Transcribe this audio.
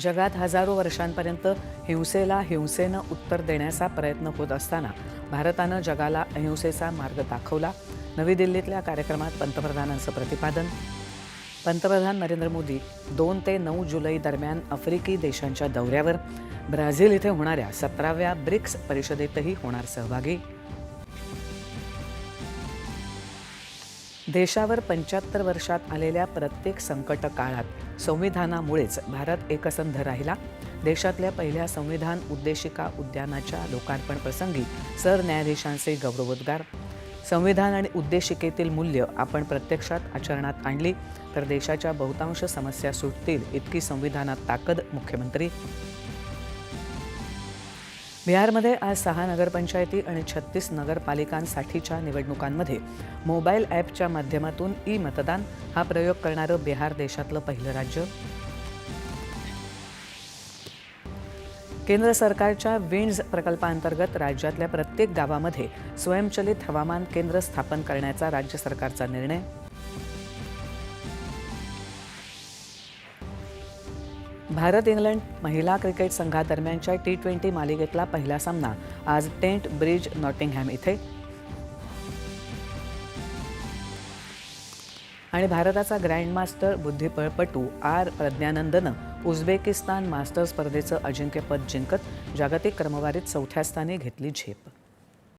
जगात हजारो वर्षांपर्यंत हिंसेला हिंसेनं उत्तर देण्याचा प्रयत्न होत असताना भारतानं जगाला अहिंसेचा मार्ग दाखवला. नवी दिल्लीतल्या कार्यक्रमात पंतप्रधानांचं प्रतिपादन. पंतप्रधान नरेंद्र मोदी दोन ते नऊ जुलै दरम्यान आफ्रिकी देशांच्या दौऱ्यावर. ब्राझील इथे होणाऱ्या सतराव्या ब्रिक्स परिषदेतही होणार सहभागी. देशावर पंच्याहत्तर वर्षात आलेल्या प्रत्येक संकट काळात संविधानामुळेच भारत एकसंध राहिला. देशातल्या पहिल्या संविधान उद्देशिका उद्यानाच्या लोकार्पण प्रसंगी सरन्यायाधीशांचे गौरवोद्गार. संविधान आणि उद्देशिकेतील मूल्य आपण प्रत्यक्षात आचरणात आणली तर देशाच्या बहुतांश समस्या सुटतील इतकी संविधानात ताकद मुख्यमंत्री बिहारमध्ये आज सहा नगरपंचायती आणि छत्तीस नगरपालिकांसाठीच्या निवडणुकांमध्ये मोबाईल ॲपच्या माध्यमातून ई मतदान हा प्रयोग करणारं बिहार देशातलं पहिलं राज्य. केंद्र सरकारच्या विंड्स प्रकल्पांतर्गत राज्यातल्या प्रत्येक गावामध्ये स्वयंचलित हवामान केंद्र स्थापन करण्याचा राज्य सरकारचा निर्णय. भारत इंग्लंड महिला क्रिकेट संघादरम्यानच्या टी ट्वेंटी मालिकेतला पहिला सामना आज टेंट ब्रिज नॉटिंगहॅम इथे. आणि भारताचा ग्रँडमास्टर बुद्धिबळपटू आर प्रज्ञानंदनं उझबेकिस्तान मास्टर स्पर्धेचं अजिंक्यपद जिंकत जागतिक क्रमवारीत चौथ्या स्थानी घेतली झेप.